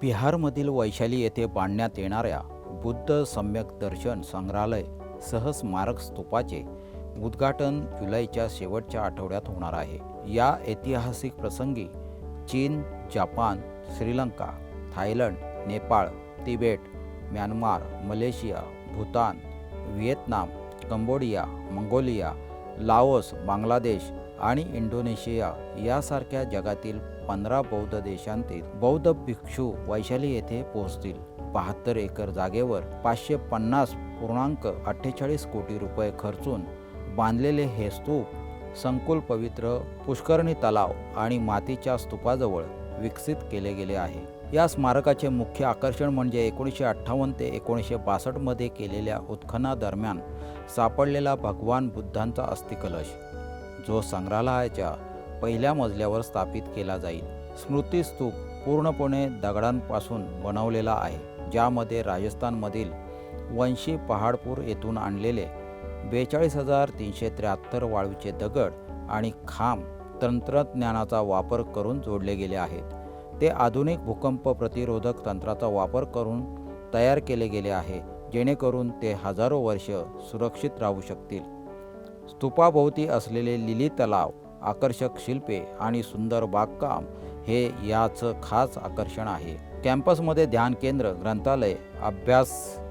बिहारमधील वैशाली येथे बांधण्यात येणाऱ्या बुद्ध सम्यक दर्शन संग्रहालय सह स्मारक स्तूपाचे उद्घाटन जुलैच्या शेवटच्या आठवड्यात होणार आहे. या ऐतिहासिक प्रसंगी चीन Japan Sri Lanka Thailand Nepal Tibet Myanmar Malaysia Bhutan Vietnam Cambodia Mongolia Laos Bangladesh आणि इंडोनेशिया यासारख्या जगातील पंधरा बौद्ध देशांतील बौद्ध भिक्षू वैशाली येथे पोहोचतील. बहात्तर एकर जागेवर पाचशे पन्नास पूर्णांक अठ्ठेचाळीस कोटी रुपये खर्चून बांधलेले हे स्तूप संकुल पवित्र पुष्करणी तलाव आणि मातीच्या स्तूपाजवळ विकसित केले गेले आहे. या स्मारकाचे मुख्य आकर्षण म्हणजे एकोणीसशे अठ्ठावन्न ते एकोणीसशे बासष्टमध्ये केलेल्या उत्खनादरम्यान सापडलेला भगवान बुद्धांचा अस्थिकलश जो संग्रहालयाच्या पहिल्या मजल्यावर स्थापित केला जाईल. स्मृतीस्तूप पूर्णपणे दगडांपासून बनवलेला आहे ज्यामध्ये राजस्थानमधील वंशी पहाडपूर येथून आणलेले बेचाळीस हजार तीनशे त्र्याहत्तर वाळूचे दगड आणि खांब तंत्रज्ञानाचा वापर करून जोडले गेले आहेत. ते आधुनिक भूकंप प्रतिरोधक तंत्राचा वापर करून तयार केले गेले आहे जेणेकरून ते हजारो वर्ष सुरक्षित राहू शकतील. स्तूपाभोवती असलेले लिली तलाव आकर्षक शिल्पे आणि सुंदर बागकाम हे याचं खास आकर्षण आहे. कॅम्पसमध्ये ध्यान केंद्र ग्रंथालय अभ्यास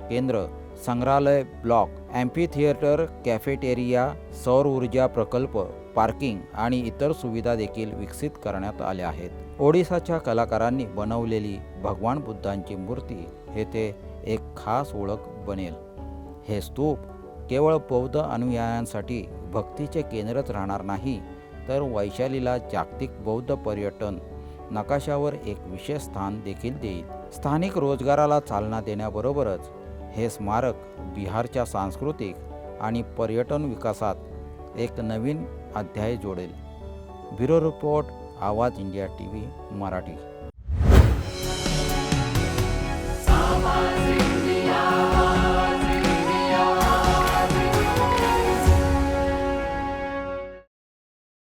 केंद्र संग्रहालय ब्लॉक ॲम्फी थिएटर कॅफेटेरिया सौर ऊर्जा प्रकल्प पार्किंग आणि इतर सुविधा देखील विकसित करण्यात आल्या आहेत. ओडिसाच्या कलाकारांनी बनवलेली भगवान बुद्धांची मूर्ती हे ते एक खास ओळख बनेल. हे स्तूप केवळ बौद्ध अनुयायांसाठी भक्तीचे केंद्रच राहणार नाही तर वैशालीला जागतिक बौद्ध पर्यटन नकाशावर एक विशेष स्थान देखील देईल. स्थानिक रोजगाराला चालना देण्याबरोबरच हे स्मारक बिहारच्या सांस्कृतिक आणि पर्यटन विकासात एक नवीन अध्याय जोडेल. Bureau report Awaaz India T V Marathi.